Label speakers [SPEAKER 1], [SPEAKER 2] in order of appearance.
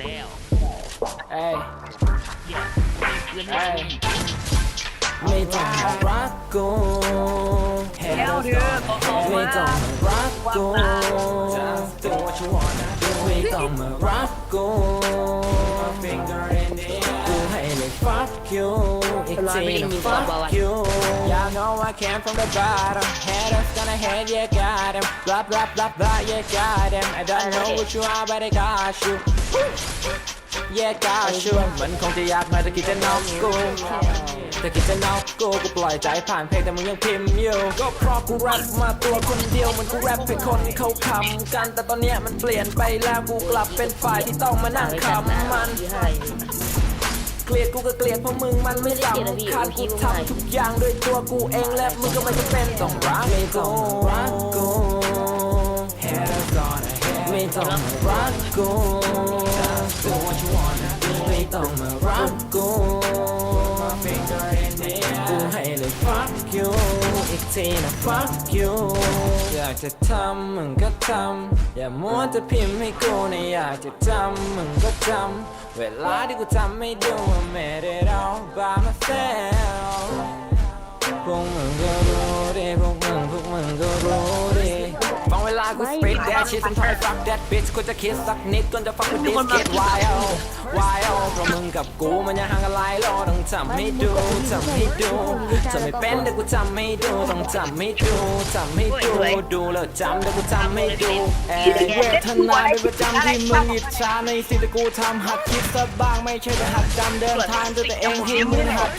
[SPEAKER 1] แล้ว
[SPEAKER 2] เอ้ย
[SPEAKER 1] เหี้ยเพื่อน
[SPEAKER 2] เอ้ย
[SPEAKER 1] ไม่
[SPEAKER 2] ไม่ต้องมารักกูแค่เราต้องไม่ต้องมารักกูไม่ต้องมารักกูกูให้เลย fuck you อีกทีนะ fuck you Yeah I know I came from the bottom haters gonna hate yeah got them blah blah blah blah yeah got them I don't know what you are but I got you Yeah got you มันคงจะยากหน่อยแต่คิดจะนอกกูแต่คิดจะนอกกูกูปล่อยใจผ่านเพลงแต่มึงยังพิมพ์อยู่ก็เพราะกูแรปมาตัวคนเดียวมันกูแรปให้คนเขาคำกัน แต่ตอนเนี้ยมันเปลี่ยนไปแล้วกูกลับเป็นฝ่ายที่ต้องมานั่งคำมันเกลียดกูก็เกลียดเพราะมึงมันไม่สำคัญกูทำทุกอย่างด้วยตัวกูเองและมึงก็ไม่จำเป็นต้องรักไม่ ต้องรักกูไม่ต้องรักกูไม่ต้องมารักกูกูให้เลย fuck you อีกทีนะ fuck you อยากจะทำมึงก็ทำ อย่ามัวจะพิมพ์ให้กูนะอยากจะจำมึงก็จำเวลาที่กูทำไม่ดูว่าไม่ได้เรา by myself พวกมึงก็รู้ บางเวลากู spit that shit ต้องทำให้ fuck that bitch กูจะคิดสักนิดก่อนจะ fuck with this kid why oh why oh เพราะมึงกับกูมันยังห่างกันหลายโลต้องทำให้ดูทำให้ดูทำไม่เป็นแต่กูทำให้ดูต้องทำให้ดูทำให้ดูดูแล้วจำแต่กูทำให้ดูแอบเวทนาเป็นประจำที่มึงอิจฉาในสิ่งที่กูทำหัดคิดซะบ้างไม่ใช่แต่หัดจำเดินทางด้วยตัวเองที่มึงหัด